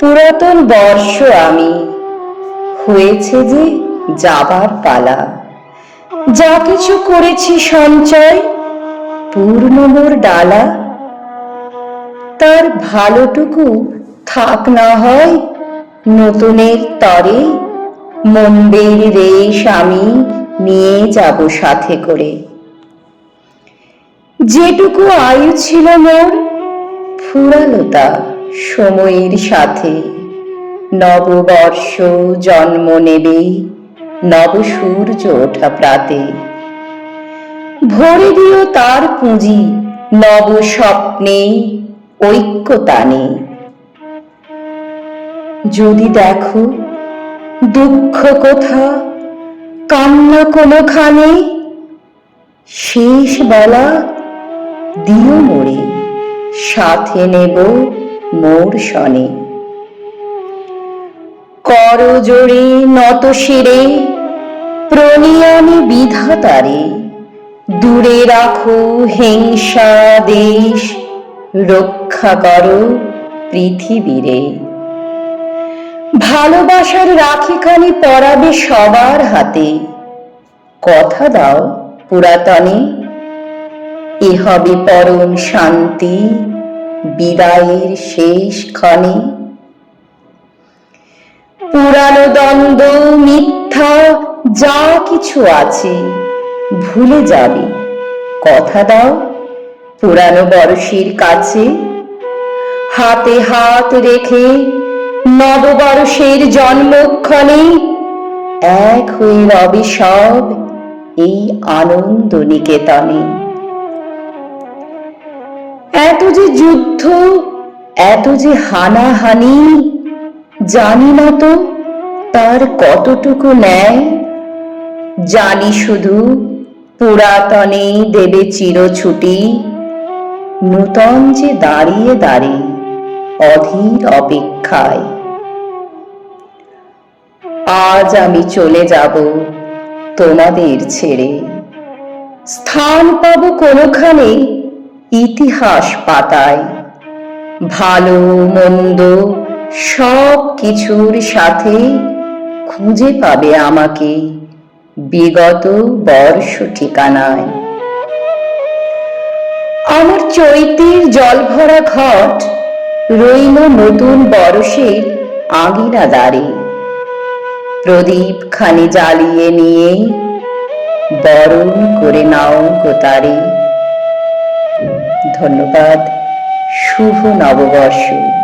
পুরাতন বর্ষ আমি। হয়েছে যে যাবার পালা। যা কিছু করেছি সঞ্চয় পূর্ণ মোর ডালা। তার ভালোটুকু থাক না হয় নতুনের তরে। মন্দির রেশ আমি নিয়ে যাব সাথে করে। যেটুকু আয়ু ছিল মোর, ফুরালো তা। সময়ের সাথে নববর্ষ জন্ম নেবে নব সূর্য ওঠা প্রাতে। ভরে দিও তার পুঁজি নব স্বপ্নে ঐক্যতানে যদি দেখো দুঃখ কোথা কান্না কোনোখানে, শেষ বেলা দিও মোরে, সাথে নেব মোর সনে কর জোরে নত শিরে, প্রণিয়ামি বিধাতারে। দূরে রাখো হিংসা দেশ, রক্ষা করো পৃথিবীরে। ভালোবাসার রাখিখানি পরাবে সবার হাতে। কথা দাও পুরাতনে, এ হবে পরম শান্তি। বিদায়ের শেষ ক্ষণে। পুরানো দ্বন্দ্ব, মিথ্যা, যা কিছু আছে, ভুলে যাবে। কথা দাও, পুরানো বর্ষের কাছে। হাতে হাত রেখে নববর্ষের জন্মক্ষণে এক হয়ে রবে সব এই আনন্দ নিকেতনে যুদ্ধ, এত যে হানাহানি, জানি না তো তার কতটুকু ন্যায়। জানি শুধু পুরাতনে দেবে চিরছুটি, নূতন যে দাঁড়িয়ে দাঁড়িয়ে অধীর অপেক্ষায়। আজ আমি চলে যাব তোমাদের ছেড়ে। স্থান পাবো কোনোখানে ইতিহাস পাতায়। ভালো, মন্দ, সব কিছুর সাথে খুঁজে পাবে আমাকে বিগত বর্ষ ঠিকানায়। আমার চৈতির জলভরা ঘট রইল নতুন বরষের আঙিনা দ্বারে। প্রদীপ খানি জ্বালিয়ে নিয়ে বরণ করে নাও গোতারে ধন্যবাদ। শুভ নববর্ষ।